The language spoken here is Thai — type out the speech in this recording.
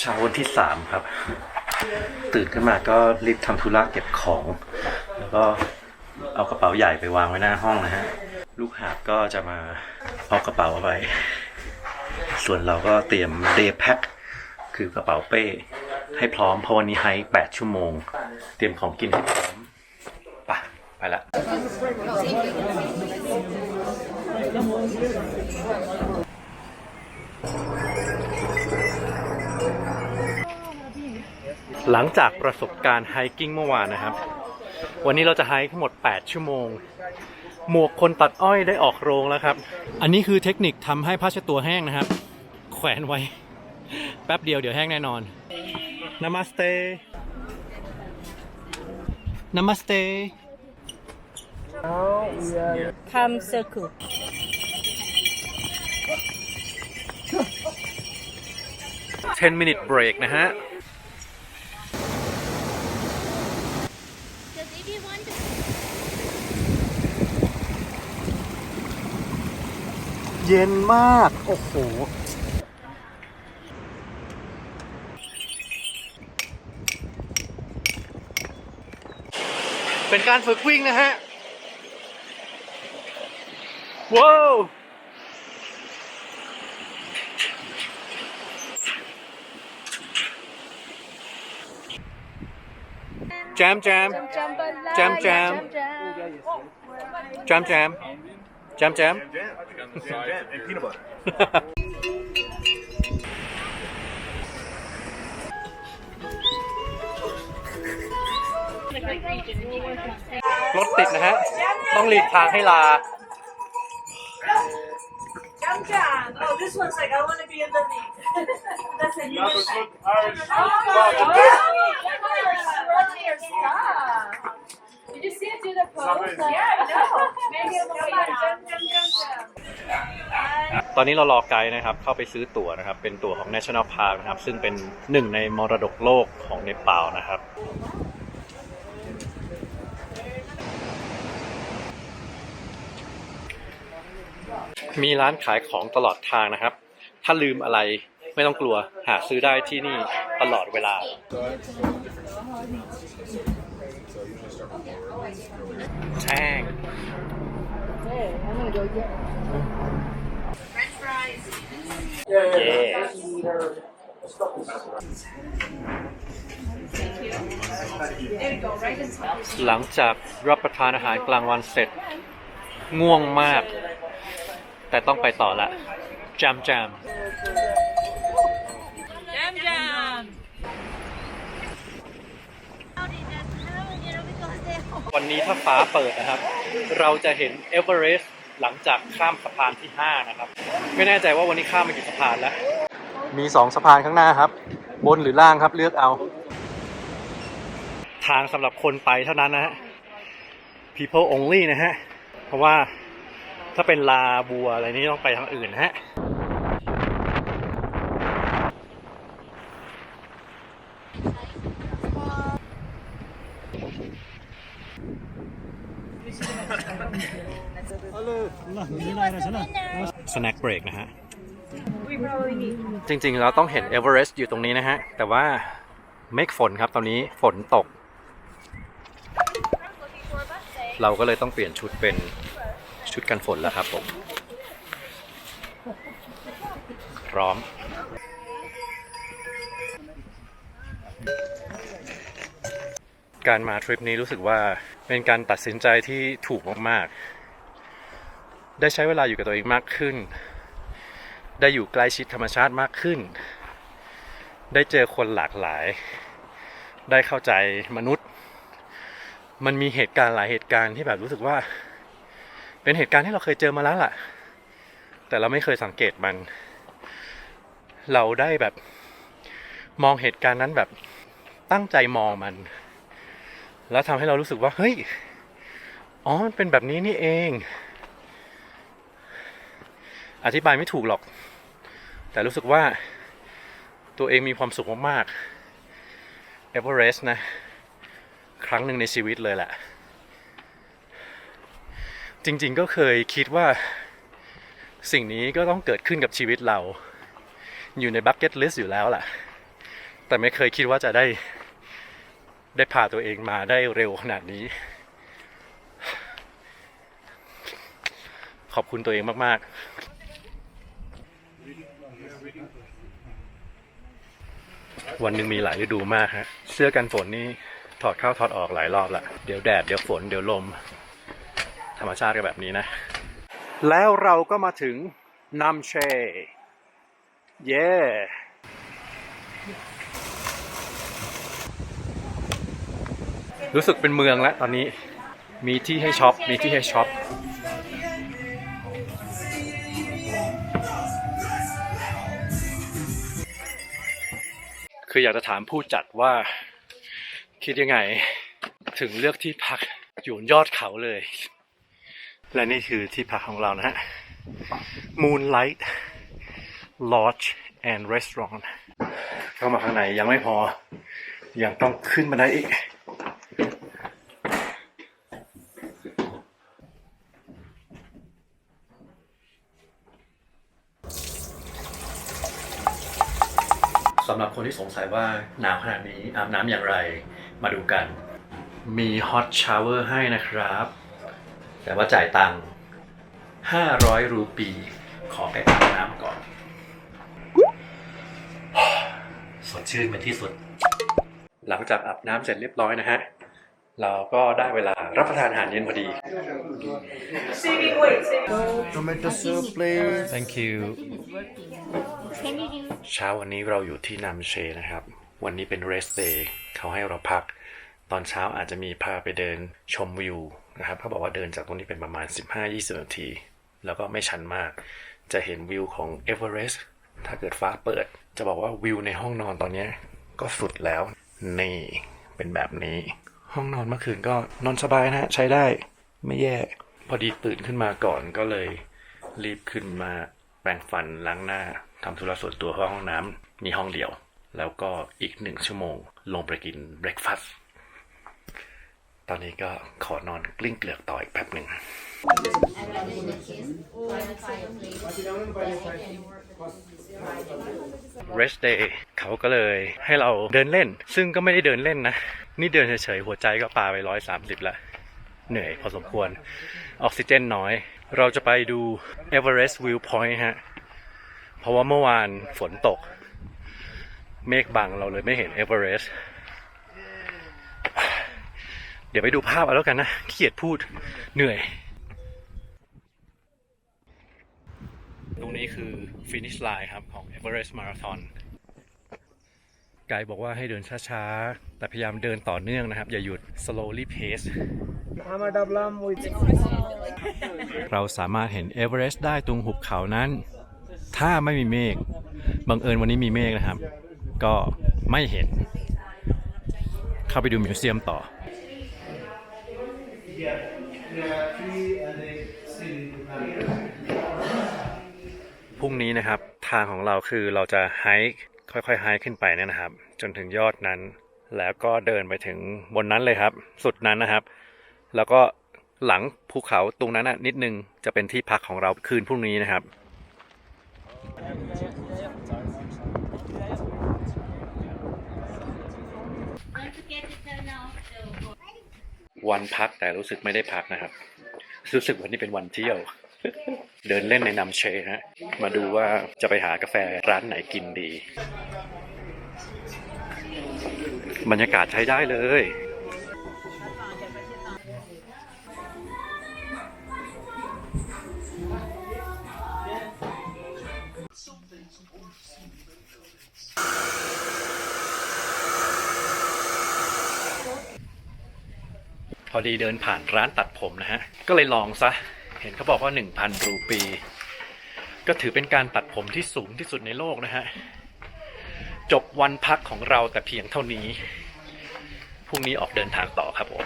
เช้าวันที่สามครับ ตื่นขึ้นมาก็รีบทำธุระเก็บของ แล้วก็เอากระเป๋าใหญ่ไปวางไว้หน้าห้องนะฮะ ลูกหาบก็จะมาเอากระเป๋าไป ส่วนเราก็เตรียมเดย์แพ็คคือกระเป๋าเป้ ให้พร้อมเพราะวันนี้ไฮแปดชั่วโมง เตรียมของกินให้พร้อมไปไปละ หลังจากประสบการณ์ไฮกิ้งเมื่อวานนะครับ วันนี้เราจะไฮทั้งหมด 8 ชั่วโมง หมวกคนตัดอ้อยได้ออกโรงแล้วครับ อันนี้คือเทคนิคทำให้ผ้าเช็ดตัวแห้งนะครับ แขวนไว้ แป๊บเดียวเดี๋ยวแห้งแน่นอนนามาสเตนามาสเต Come circle. 10 minute break นะฮะ Because if you want to เย็นมาก โอ้โห เป็นการฝึกวิ่งนะฮะ ว้าว แจมแจม Jam, jam. แจมแจมแจมแจม and peanut butter. รถติดนะฮะ ต้องหลีกทางให้ลา Jam jam. Oh, this one's like I want to be in the lead. That's a new Irish. Oh, what's your stuff? Did you see it do the pose? Yeah, I know. Maybe a little Come on, jam jam jam jam. ตอนนี้เรารอไกด์นะครับ เข้าไปซื้อตั๋วนะครับ เป็นตั๋วของ National Park นะครับ ซึ่งเป็นหนึ่งในมรดกโลกของเนปาลนะครับ มีร้านขายของตลอดทางนะครับ ถ้าลืมอะไรไม่ต้องกลัวหาซื้อได้ที่นี่ตลอดเวลา แช่งเย้หลังจากรับประทานอาหารกลางวันเสร็จ ง่วงมาก แต่ต้องไปต่อละจามจาม Jam jam. วันนี้ถ้าฟ้าเปิดนะครับ เราจะเห็นเอเวอเรสต์หลังจากข้ามสะพานที่ 5 นะครับ ไม่แน่ใจว่าวันนี้ข้ามมากี่สะพานแล้ว มี 2 สะพานข้างหน้าครับ บนหรือล่างครับเลือกเอา ทางสำหรับคนไปเท่านั้นนะฮะ people only นะฮะ เพราะว่า ถ้าเป็นลาบัวอะไรนี้ต้องไปทางอื่นนะฮะสแน็คเบรกนะฮะ จริงๆ เราต้องเห็นเอเวอเรสต์อยู่ตรงนี้นะฮะ แต่ว่าเมฆฝนครับ ตอนนี้ฝนตก เราก็เลยต้องเปลี่ยนชุดเป็น ชุดกันฝนแล้วครับผม พร้อม การมาทริปนี้รู้สึกว่าเป็นการตัดสินใจที่ถูกมากๆ ได้ใช้เวลาอยู่กับตัวเองมากขึ้น ได้อยู่ใกล้ชิดธรรมชาติมากขึ้น ได้เจอคนหลากหลาย ได้เข้าใจมนุษย์ มันมีเหตุการณ์หลายเหตุการณ์ที่แบบรู้สึกว่า เป็นเหตุการณ์ที่เราเคยเจอมาแล้วล่ะ แต่เราไม่เคยสังเกตมัน เราได้แบบมองเหตุการณ์นั้นแบบตั้งใจมองมัน แล้วทำให้เรารู้สึกว่า เฮ้ย อ๋อมันเป็นแบบนี้นี่เอง อธิบายไม่ถูกหรอก แต่รู้สึกว่าตัวเองมีความสุขมากๆเอเวอเรสต์นะ ครั้งหนึ่งในชีวิตเลยแหละ จริงๆก็เคยคิดว่าสิ่งนี้ก็ต้องเกิดขึ้นกับชีวิตเรา อยู่ในบั c เก็ตลิสต์อยู่แล้วแหละแต่ไม่เคยคิดว่าจะได้ได้พาตัวเองมาได้เร็วขนาดนี้ ขอบคุณตัวเองมาก ๆ วันหนึ่งมีหลายฤดูมากฮะ เสื้อกันฝนนี่ถอดเข้าถอดออกหลายรอบละเดี๋ยวแดด เดี๋ยวฝน เดี๋ยวลม ธรรมชาติก็แบบนี้นะ แล้วเราก็มาถึงนัมเชเย้รู้สึกเป็นเมืองแล้วตอนนี้มีที่ให้ช็อป มีที่ให้ช็อปคืออยากจะถามผู้จัดว่าคิดยังไง ถึงเลือกที่พักอยู่ยอดเขาเลย และนี่คือที่พักของเรานะฮะ Moonlight Lodge and Restaurant เข้ามาข้างในยังไม่พอ ยังต้องขึ้นมาได้อีก สำหรับคนที่สงสัยว่าหนาวขนาดนี้อาบน้ำอย่างไร มาดูกัน มีฮอตชาวเวอร์ให้นะครับ แต่ว่าจ่ายตังค์500 รูปี ขอไปอาบน้ำก่อน สดชื่นเป็นที่สุด หลังจากอาบน้ำเสร็จเรียบร้อยนะฮะ เราก็ได้เวลารับประทานอาหารเย็นพอดี Saving weight, saving Tomato soup, please. thank you เช้าวันนี้เราอยู่ที่นัมเชนะครับ วันนี้เป็น rest day เขาให้เราพัก ตอนเช้าอาจจะมีพาไปเดินชมวิว นะครับเขาบอกว่าเดินจากตรงนี้เป็นประมาณ 15-20 นาที แล้วก็ไม่ชันมาก จะเห็นวิวของเอเวอเรสต์ถ้าเกิดฟ้าเปิด จะบอกว่าวิวในห้องนอนตอนนี้ก็สุดแล้ว นี่เป็นแบบนี้ ห้องนอนเมื่อคืนก็นอนสบายนะฮะใช้ได้ไม่แย่ พอดีตื่นขึ้นมาก่อนก็เลยรีบขึ้นมาแปรงฟันล้างหน้าทำธุระส่วนตัวเพราะห้องน้ำมีห้องเดียว แล้วก็อีกหนึ่งชั่วโมง ลงไปกินเบรคฟาสต์ ตอนนี้ก็ขอนอนกลิ้งเกลือกต่ออีกแป๊บหนึ่ง rest day เขาก็เลยให้เราเดินเล่น ซึ่งก็ไม่ได้เดินเล่นนะ นี่เดินเฉยๆ หัวใจก็ปาไปร้อยสามสิบละ เหนื่อยพอสมควร ออกซิเจนน้อย เราจะไปดู Everest View Point ฮะ เพราะว่าเมื่อวานฝนตก เมฆบังเราเลยไม่เห็น Everest เดี๋ยวไปดูภาพเอาแล้วกันนะเกียจพูดเหนื่อย ตรงนี้คือ finish line ครับของ Everest Marathon ไกด์บอกว่าให้เดินช้าๆ แต่พยายามเดินต่อเนื่องนะครับ อย่าหยุด slowly pace เราสามารถเห็นเอเวอเรสต์ได้ตรงหุบเขานั้น ถ้าไม่มีเมฆบังเอิญวันนี้มีเมฆนะครับ ก็ไม่เห็น เข้าไปดูมิวเซียมต่อ พรุ่งนี้นะครับทางของเราคือเราจะไฮค์ค่อยๆไฮค์ขึ้นไปเนยนะครับ จนถึงยอดนั้น แล้วก็เดินไปถึงบนนั้นเลยครับ สุดนั้นนะครับ แล้วก็หลังภูเขาตรงนั้นน่ะนิดนึงจะเป็นที่พักของเราคืนพรุ่งนี้นะครับ วันพักแต่รู้สึกไม่ได้พักนะครับ รู้สึกวันนี้เป็นวันเที่ยว เดินเล่นในนำเชฮะมาดูว่าจะไปหากาแฟร้านไหนกินดี บรรยากาศใช้ได้เลย อดีเดินผ่านร้านตัดผมนะฮะ ก็เลยลองซะ เห็นเขาบอกว่า 1,000 รูปี ก็ถือเป็นการตัดผมที่สูงที่สุดในโลกนะฮะ จบวันพักของเราแต่เพียงเท่านี้ พรุ่งนี้ออกเดินทางต่อครับผม